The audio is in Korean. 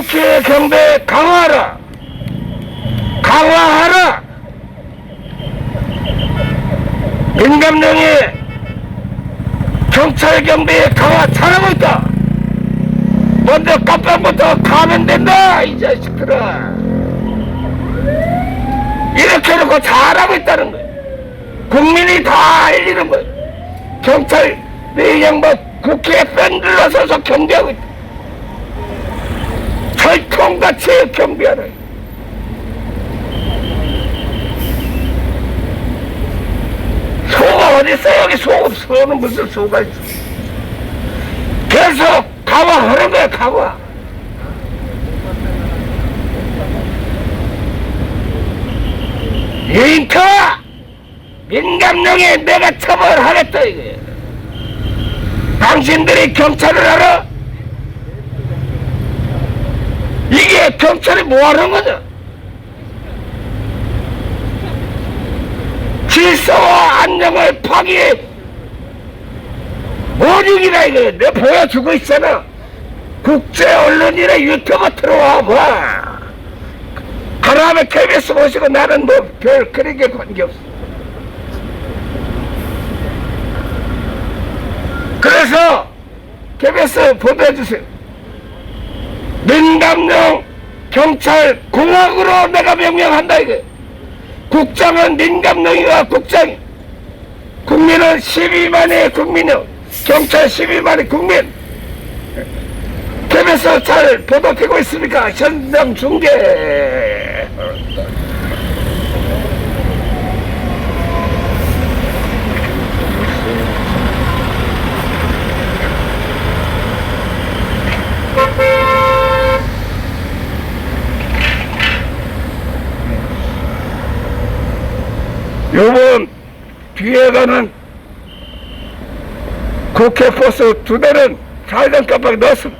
국회 경배 강화하라. 강화하라. 민감령이 경찰 경비에 강화 잘하고 있다. 먼저 깜빡부터 가면 된다, 이 자식들아. 이렇게 해놓고 잘하고 있다는 거야. 국민이 다 알리는 거야. 경찰, 내 양반 국회에 밴들러 서서 경비하고 있다. 철통같이 경비하라. 소가 어딨어? 여기 소. 소는 무슨 소가 있어. 계속 강화하는 거야, 강화. 링커! 민감령에 내가 처벌하겠다, 이게. 당신들이 경찰을 알아? 이게 경찰이 뭐 하는 거냐? 질서와 안녕을 파기해 모욕이라 이거? 내 보여주고 있잖아. 국제 언론이나 유튜브 들어와 봐. 하나면 KBS 보시고 나는 뭐 별 그런 게 관계없어. 그래서 KBS 보도해주세요. 민감령 경찰 공학으로 내가 명령한다 이거. 국장은 민감령이와 국장이 국민은 12만의 국민이요. 경찰 12만의 국민. KBS 잘 보도되고 있습니까? 현장 중계 요번 뒤에 가는 국회 버스 두 대는 좌회전 깜빡이 넣었습니다.